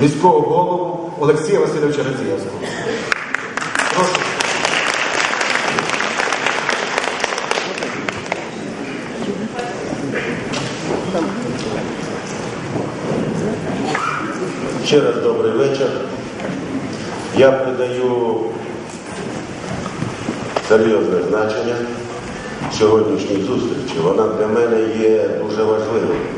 міського голову Олексія Васильовича Рацієвського. Прошу. Ще раз добрий вечір. Я придаю серйозне значення сьогоднішній зустрічі. Вона для мене є дуже важливою.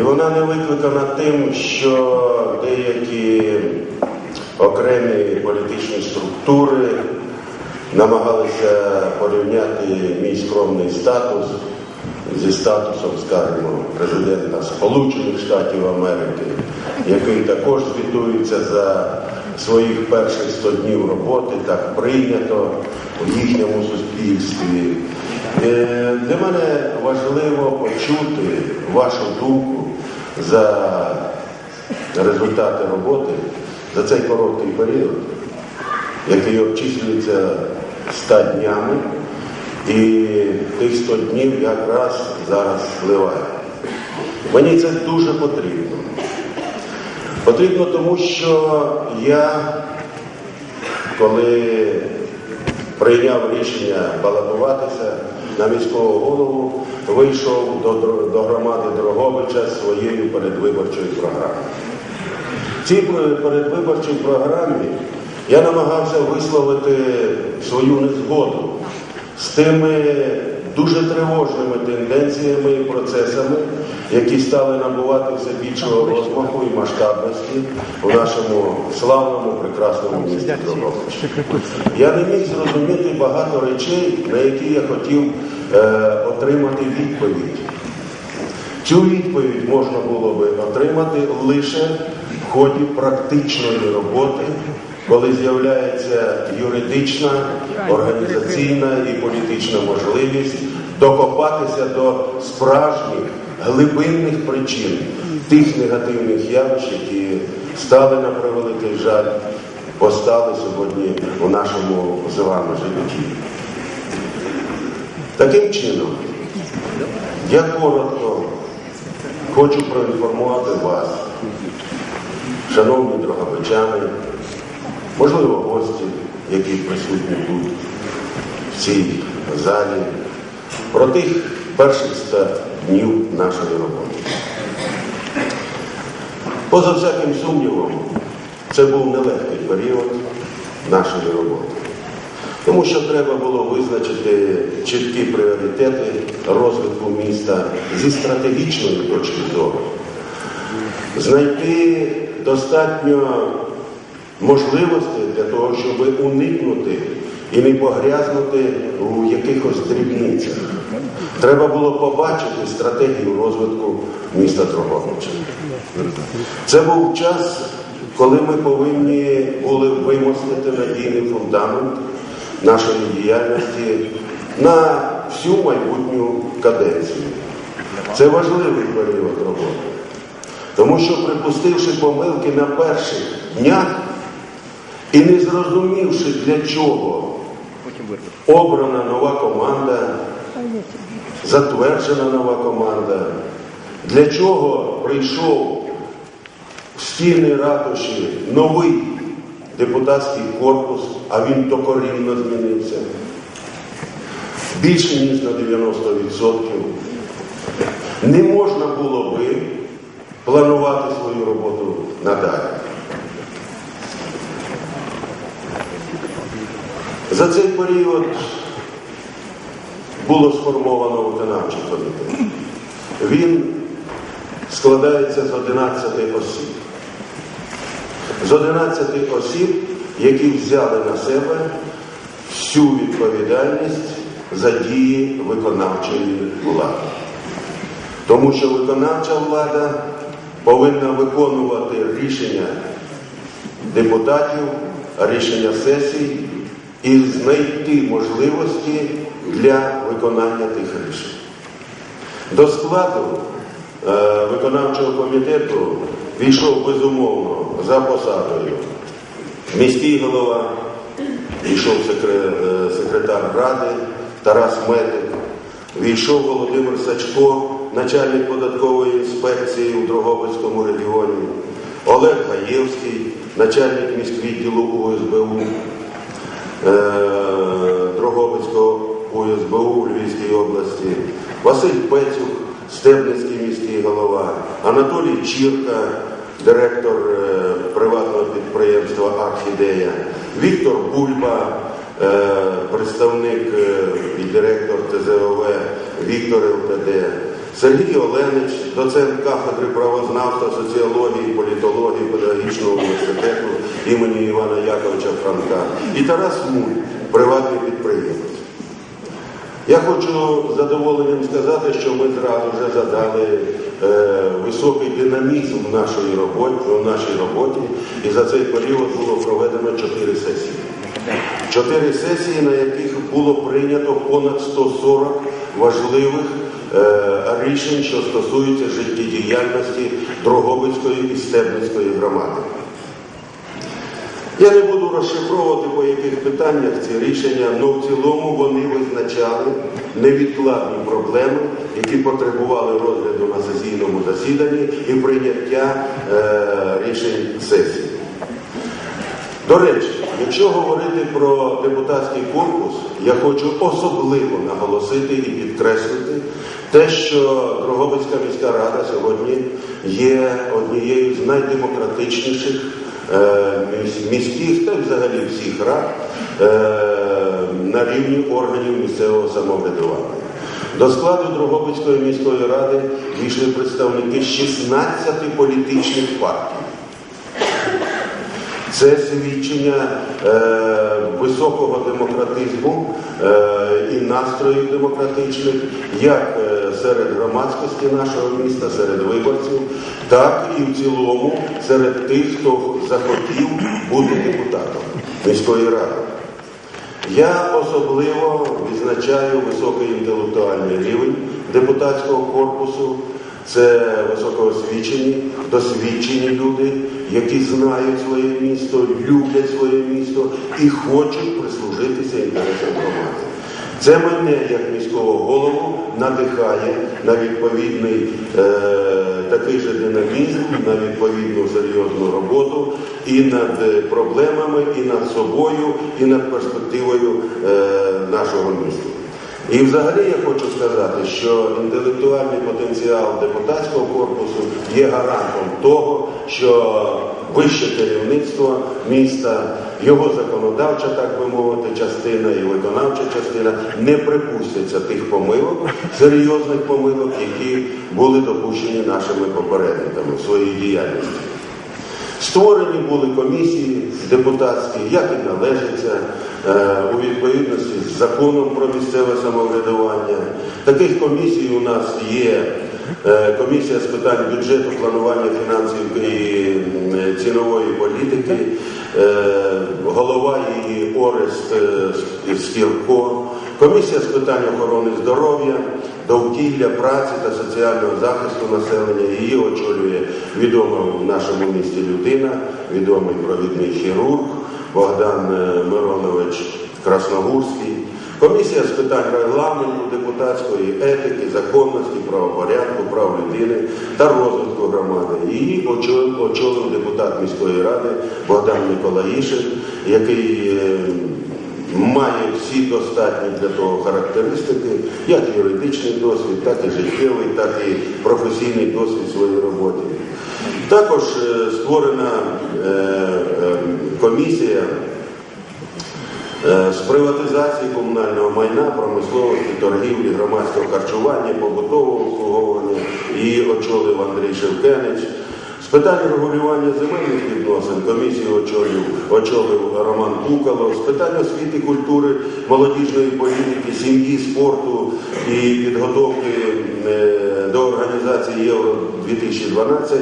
І вона не викликана тим, що деякі окремі політичні структури намагалися порівняти мій скромний статус зі статусом, скажімо, президента Сполучених Штатів Америки, який також звітується за своїх перших 100 днів роботи, так прийнято в їхньому суспільстві. Е, Для мене важливо почути вашу думку за результати роботи за цей короткий період, який обчислюється 100 днями, і тих 100 днів якраз зараз спливає. Мені це дуже потрібно. Потрібно тому, що я, коли прийняв рішення балотуватися на міського голову, вийшов до, до громади Дроговича своєю передвиборчою програмою. В цій передвиборчій програмі я намагався висловити свою незгоду з тими дуже тривожними тенденціями і процесами, які стали набувати все більшого розмаху і масштабності у нашому славному, прекрасному місті Дрогобич. Я не міг зрозуміти багато речей, на які я хотів е, отримати відповідь. Цю відповідь можна було би отримати лише в ході практичної роботи, коли з'являється юридична, організаційна і політична можливість докопатися до справжніх глибинних причин тих негативних явищ, які стали на превеликий жаль, постали сьогодні у нашому з вами житті. Таким чином, я коротко хочу проінформувати вас, шановні дрогобичани, можливо, гості, які присутні тут, в цій залі, про тих перших 100 днів нашої роботи. Поза всяким сумнівом, це був нелегкий період нашої роботи. Тому що треба було визначити чіткі пріоритети розвитку міста зі стратегічної точки зору, знайти достатньо можливостей для того, щоб уникнути і не погрязнути у якихось дрібницях. Треба було побачити стратегію розвитку міста Дрогобича. Це був час, коли ми повинні були вимостити надійний фундамент нашої діяльності на всю майбутню каденцію. Це важливий період роботи. Тому що, припустивши помилки на перших днях і не зрозумівши, для чого обрана нова команда, затверджена нова команда, для чого прийшов в стіни ратуші новий депутатський корпус, а він докорінно змінився. Більше ніж на 90%. Не можна було би планувати свою роботу надалі. За цей період було сформовано виконавчий комітет. Він складається з 11 осіб. З 11 осіб, які взяли на себе всю відповідальність за дії виконавчої влади. Тому що виконавча влада повинна виконувати рішення депутатів, рішення сесій і знайти можливості для виконання тих рішень. До складу е, виконавчого комітету війшов безумовно за посадою міський голова, війшов секре- е, секретар ради Тарас Метик, війшов Володимир Сачко, начальник податкової інспекції у Дрогобицькому регіоні, Олег Гаєвський, начальник міськвідділу УСБУ Дрогобицького УСБУ Львівській області, Василь Пецюк, Стебницький міський голова, Анатолій Чірка, директор е, приватного підприємства Архідея, Віктор Бульба, е, представник е, і директор ТЗОВ Віктор ЛТД, Сергій Оленич, доцент кафедри правознавства, соціології, політології педагогічного університету імені Івана Яковича Франка і Тарас Муль, приватний підприємець. Я хочу з задоволенням сказати, що ми зразу вже задали е, високий динамізм в нашій роботі, в нашій роботі, і за цей період було проведено чотири сесії. Чотири сесії, на яких було прийнято понад 140 важливих рішень, що стосуються життєдіяльності Дрогобицької і Стебницької громади. Я не буду розшифровувати по яких питаннях ці рішення, але в цілому вони визначали невідкладні проблеми, які потребували розгляду на сесійному засіданні і прийняття е, рішень сесії. До речі, якщо говорити про депутатський корпус, я хочу особливо наголосити і підкреслити те, що Дрогобицька міська рада сьогодні є однією з найдемократичніших е, міських та взагалі всіх рад е, на рівні органів місцевого самоврядування. До складу Дрогобицької міської ради війшли представники 16 політичних партій. Це свідчення е, високого демократизму е, і настроїв демократичних, як е, серед громадськості нашого міста, серед виборців, так і в цілому серед тих, хто захотів бути депутатом міської ради. Я особливо відзначаю високий інтелектуальний рівень депутатського корпусу. Це високоосвічені, досвідчені люди, які знають своє місто, люблять своє місто і хочуть прислужитися інтересам громади. Це мене, як міського голову, надихає на відповідний е, такий же динамізм, на відповідну серйозну роботу і над е, проблемами, і над собою, і над перспективою е, нашого міста. І взагалі я хочу сказати, що інтелектуальний потенціал депутатського корпусу є гарантом того, що вище керівництво міста, його законодавча, так би мовити, частина і виконавча частина не припустяться тих помилок, серйозних помилок, які були допущені нашими попередниками в своїй діяльності. Створені були комісії депутатські, як і належиться, е, у відповідності з законом про місцеве самоврядування. Таких комісій у нас є е, комісія з питань бюджету, планування фінансів і цінової політики, е, голова її Орест е, Скірко, комісія з питань охорони здоров'я, довкілля, праці та соціального захисту населення. Її очолює відома в нашому місті людина, відомий провідний хірург Богдан е, Миронович Красногурський. Комісія з питань регламенту, депутатської етики, законності, правопорядку, прав людини та розвитку громади. Її очолив, депутат міської ради Богдан Миколаїшин, який має всі достатні для того характеристики, як юридичний досвід, так і життєвий, так і професійний досвід в своїй роботі. Також е, створена е, е, комісія з приватизації комунального майна, промисловості, торгівлі, громадського харчування, побутового обслуговування. Її очолив Андрій Шевкенич. З питань регулювання земельних відносин комісію очолив, очолив Роман Кукало. З питань освіти, культури, молодіжної політики, сім'ї, спорту і підготовки е, до організації Євро 2012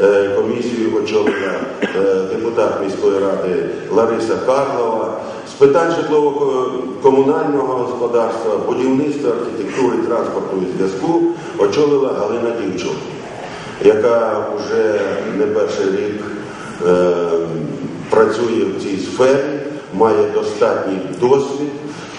е, комісію очолила е, депутат міської ради Лариса Карлова. З питань житлово-комунального господарства, будівництва, архітектури, транспорту і зв'язку очолила Галина Дівчук яка вже не перший рік е, працює в цій сфері, має достатній досвід,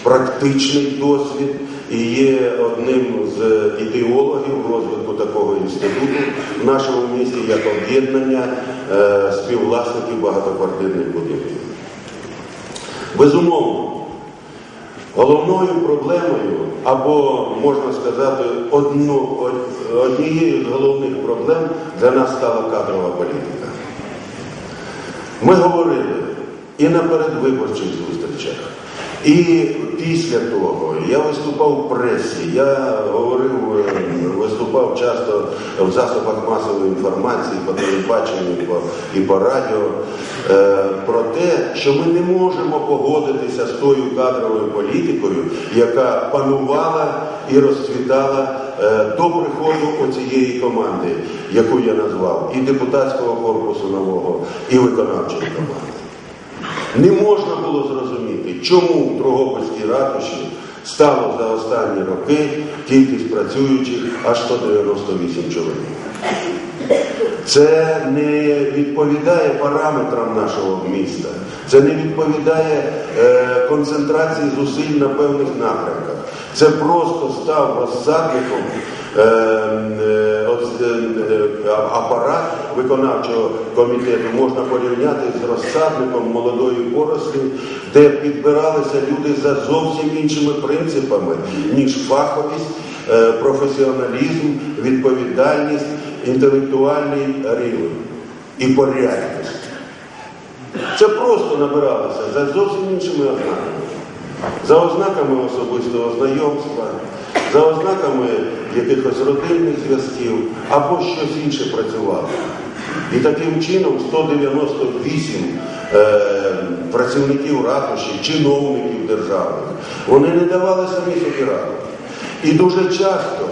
практичний досвід і є одним з ідеологів розвитку такого інституту в нашому місті як об'єднання е, співвласників багатоквартирних будинків. Безумовно, головною проблемою, або можна сказати, одну, однією з головних проблем для нас стала кадрова політика. Ми говорили і на передвиборчих зустрічах, і після того я виступав в пресі, я говорив, виступав часто в засобах масової інформації, по телебаченню і по, і по радіо е, про те, що ми не можемо погодитися з тою кадровою політикою, яка панувала і розцвітала е, до приходу оцієї команди, яку я назвав, і депутатського корпусу нового, і виконавчої команди. Не можна було зрозуміти, чому в Дрогобицькій ратуші стало за останні роки кількість працюючих аж 198 чоловік. Це не відповідає параметрам нашого міста, це не відповідає е, концентрації зусиль на певних напрямках. Це просто став розсадником е, е, е, апарат виконавчого комітету можна порівняти з розсадником молодої порослі, де підбиралися люди за зовсім іншими принципами, ніж фаховість, професіоналізм, відповідальність, інтелектуальний рівень і порядність. Це просто набиралося за зовсім іншими ознаками. За ознаками особистого знайомства, за ознаками якихось родинних зв'язків або щось інше працювало. І таким чином 198 е, працівників ратуші, чиновників державних, вони не давали самі собі ради. І дуже часто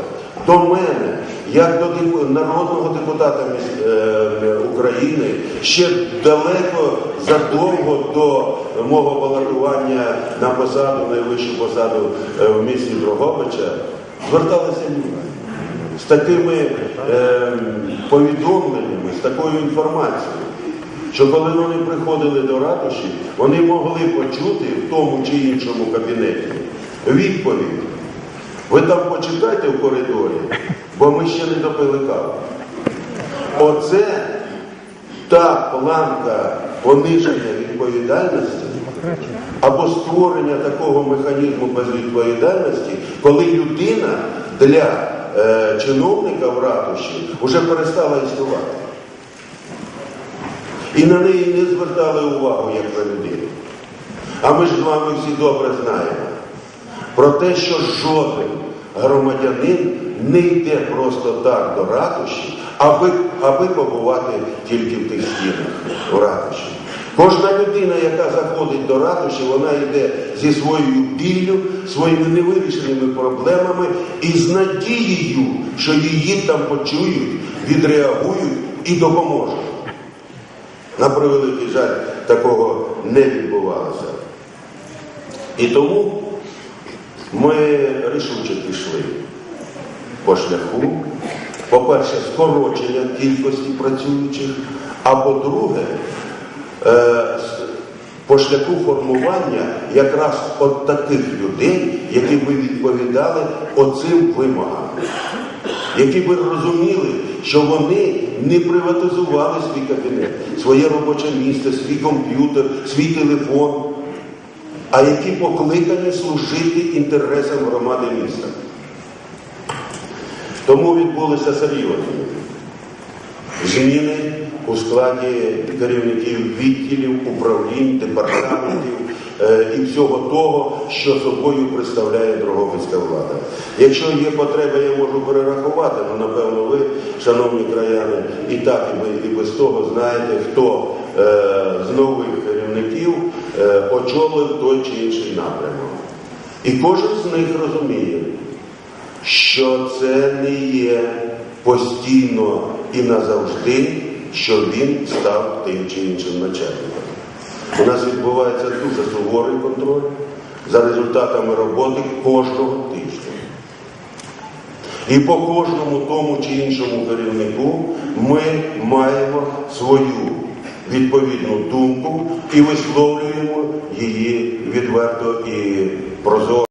до мене, як до народного депутата е, України, ще далеко задовго до мого балотування на посаду, найвищу посаду е, в місті Дрогобича, зверталися люди з такими е, повідомленнями, з такою інформацією, що коли вони приходили до ратуші, вони могли почути в тому чи іншому кабінеті відповідь. Ви там почекайте в коридорі, бо ми ще не допили каву. Оце та планка пониження відповідальності або створення такого механізму безвідповідальності, коли людина для е, чиновника в ратуші вже перестала існувати. І на неї не звертали увагу як на людину. А ми ж з вами всі добре знаємо про те, що жоден громадянин не йде просто так до ратуші, аби, аби побувати тільки в тих стінах в ратуші. Кожна людина, яка заходить до ратуші, вона йде зі своєю біллю, своїми невирішеними проблемами і з надією, що її там почують, відреагують і допоможуть. На превеликий жаль, такого не відбувалося. І тому ми рішуче пішли по шляху, по-перше, скорочення кількості працюючих, а по-друге, е, по шляху формування якраз от таких людей, які би відповідали оцим вимогам, які би розуміли, що вони не приватизували свій кабінет, своє робоче місце, свій комп'ютер, свій телефон а які покликані служити інтересам громади міста. Тому відбулися серйозні зміни у складі керівників відділів, управлінь, департаментів е, і всього того, що собою представляє Дрогобицька влада. Якщо є потреба, я можу перерахувати, але напевно ви, шановні краяни, і так і без того знаєте, хто е, з нових керівників е, очолив той чи інший напрямок. І кожен з них розуміє, що це не є постійно і назавжди, що він став тим чи іншим начальником. У нас відбувається дуже суворий контроль за результатами роботи кожного тижня. І по кожному тому чи іншому керівнику ми маємо свою відповідну думку і висловлюємо її відверто і прозоро.